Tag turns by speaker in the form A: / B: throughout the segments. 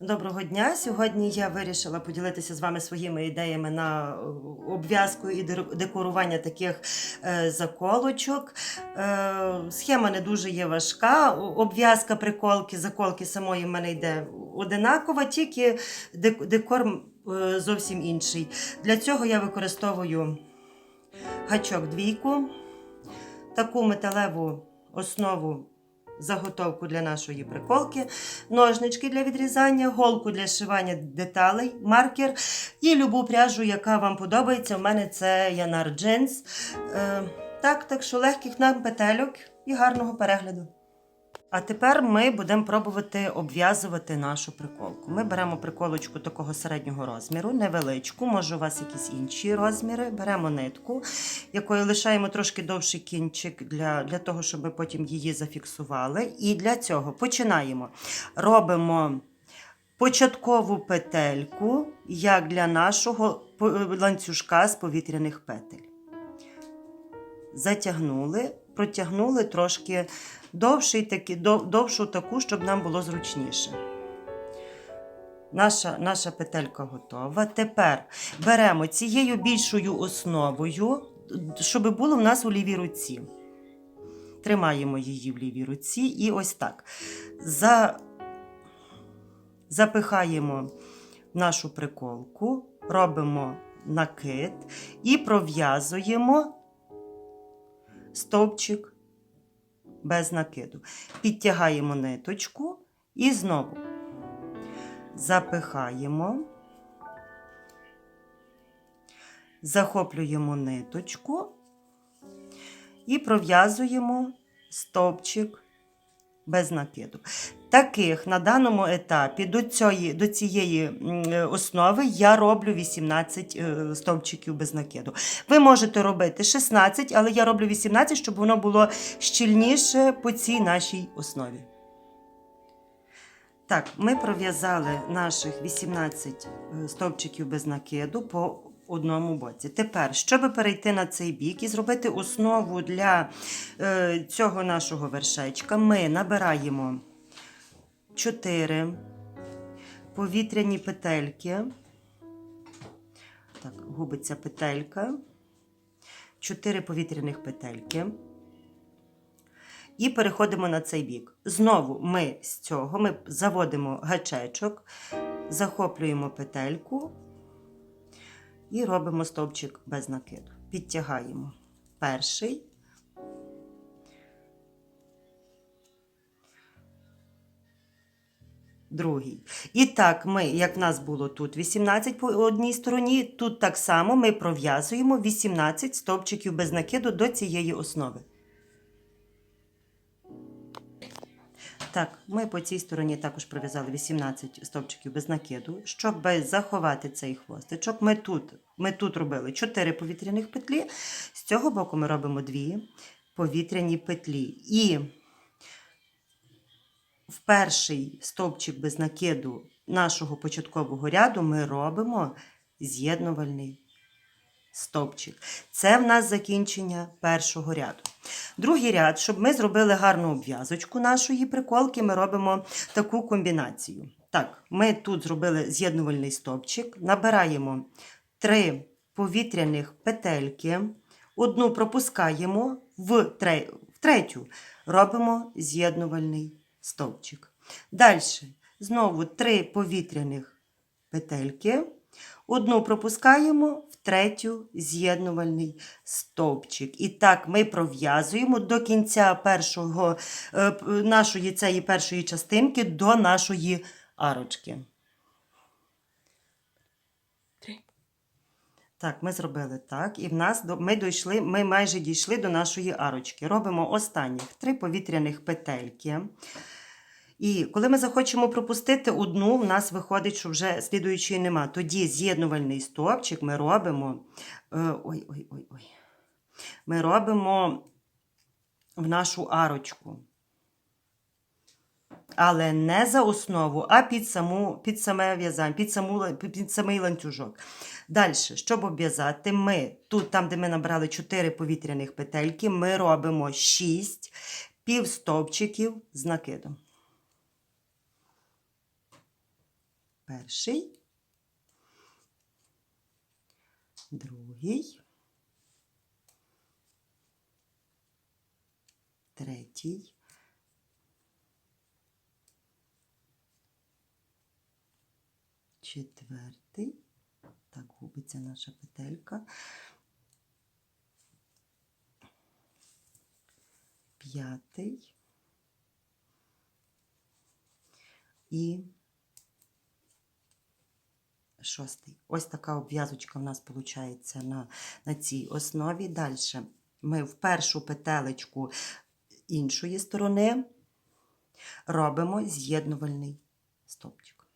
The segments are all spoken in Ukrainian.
A: Доброго дня. Сьогодні я вирішила поділитися з вами своїми ідеями на е, обв'язку і декорування таких е, заколочок. Е, схема не дуже є важка. Обв'язка приколки, заколки самої в мене йде одинакова, тільки декор зовсім інший. Для цього я використовую гачок двійку, таку металеву основу. Заготовку для нашої приколки, ножнички для відрізання, голку для шивання деталей, маркер і любу пряжу, яка вам подобається. У мене це Янар Джинс. Е, так, так що легких нам петельок і гарного перегляду. А тепер ми будемо пробувати обв'язувати нашу приколку. Ми беремо приколочку такого середнього розміру, невеличку, може у вас якісь інші розміри. Беремо нитку, якою лишаємо трошки довший кінчик для, для того, щоб ми потім її зафіксували. І для цього починаємо. Робимо початкову петельку, як для нашого ланцюжка з повітряних петель. Затягнули, протягнули трошки довший дов- довшу таку, щоб нам було зручніше. Наша, наша петелька готова. Тепер беремо цією більшою основою, щоб було в нас у лівій руці. Тримаємо її в лівій руці і ось так. За... Запихаємо нашу приколку, робимо накид і пров'язуємо стовпчик без накиду. Підтягаємо ниточку і знову запихаємо, захоплюємо ниточку і пров'язуємо стовпчик без накиду. Таких на даному етапі до, цієї, до цієї основи я роблю 18 е, стовпчиків без накиду. Ви можете робити 16, але я роблю 18, щоб воно було щільніше по цій нашій основі. Так, ми пров'язали наших 18 е, стовпчиків без накиду по одному боці. Tепер, щоб перейти на цей бік і зробити основу для е, цього нашого вершечка, ми набираємо 4 повітряні петельки. Так, губиться петелька. 4 повітряних петельки. І переходимо на цей бік. Знову ми з цього ми заводимо гачечок, захоплюємо петельку і робимо стовпчик без накиду. Підтягаємо перший. Другий. І так, ми, як в нас було тут 18 по одній стороні, тут так само ми пров'язуємо 18 стовпчиків без накиду до цієї основи. Так, ми по цій стороні також пров'язали 18 стовпчиків без накиду. Щоб заховати цей хвостичок, ми тут, ми тут робили 4 повітряних петлі. З цього боку ми робимо 2 повітряні петлі. І в перший стовпчик без накиду нашого початкового ряду ми робимо з'єднувальний стовпчик. Це в нас закінчення першого ряду. Другий ряд, щоб ми зробили гарну обв'язочку нашої приколки, ми робимо таку комбінацію. Так, ми тут зробили з'єднувальний стовпчик, набираємо три повітряних петельки, одну пропускаємо в, тре- в третю, робимо з'єднувальний стовпчик. Далі знову три повітряних петельки. Одну пропускаємо, третю з'єднувальний стовпчик. І так ми пров'язуємо до кінця першого, е, нашої цієї першої частинки до нашої арочки. Так, ми зробили так. І в нас ми дійшли, ми майже дійшли до нашої арочки. Робимо останніх три повітряних петельки. І коли ми захочемо пропустити одну, в нас виходить, що вже слідуючої нема. Тоді з'єднувальний стовпчик ми робимо. е, Ой, ой, ой, ой. Ми робимо в нашу арочку. Але не за основу, а під, саму, під саме в'язання, під, саму, під самий ланцюжок. Далі, щоб обв'язати, ми тут, там, де ми набрали 4 повітряних петельки, ми робимо 6 півстовпчиків з накидом. Перший, другий, третій, четвертий. Так, губиться наша петелька. П'ятий. І шостий. Ось така обв'язочка в нас виходить на, на цій основі. Далі ми в першу петелечку іншої сторони робимо з'єднувальний стовпчик.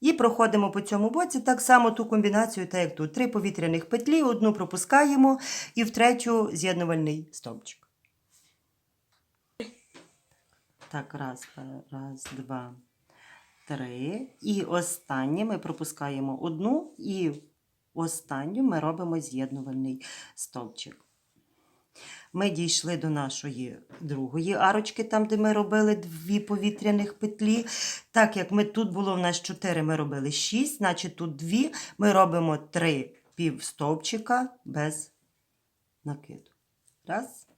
A: І проходимо по цьому боці так само ту комбінацію, так як тут. Три повітряних петлі, одну пропускаємо і в третю з'єднувальний стовпчик. Так, раз, раз, два, три. І останнє ми пропускаємо одну, і останню ми робимо з'єднувальний стовпчик. Ми дійшли до нашої другої арочки, там, де ми робили дві повітряних петлі. Так як ми тут було в нас 4, ми робили 6, значить тут 2, ми робимо 3 півстовпчика без накиду. Раз.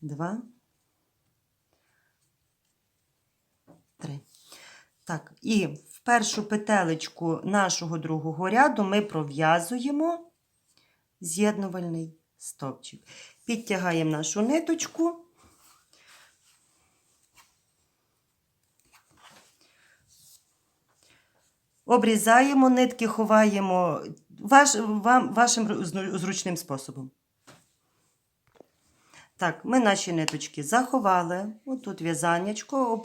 A: Два. Три. Так, і в першу петелечку нашого другого ряду ми пров'язуємо з'єднувальний стовпчик. Підтягаємо нашу ниточку. Обрізаємо нитки, ховаємо ваш, вам, вашим зручним способом. Так, ми наші ниточки заховали. Отут в'язаннячко,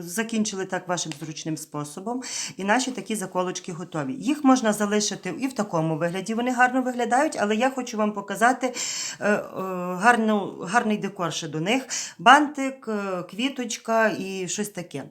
A: закінчили так вашим зручним способом. І наші такі заколочки готові. Їх можна залишити і в такому вигляді. Вони гарно виглядають, але я хочу вам показати е, е, гарний декор ще до них. Бантик, е, квіточка і щось таке.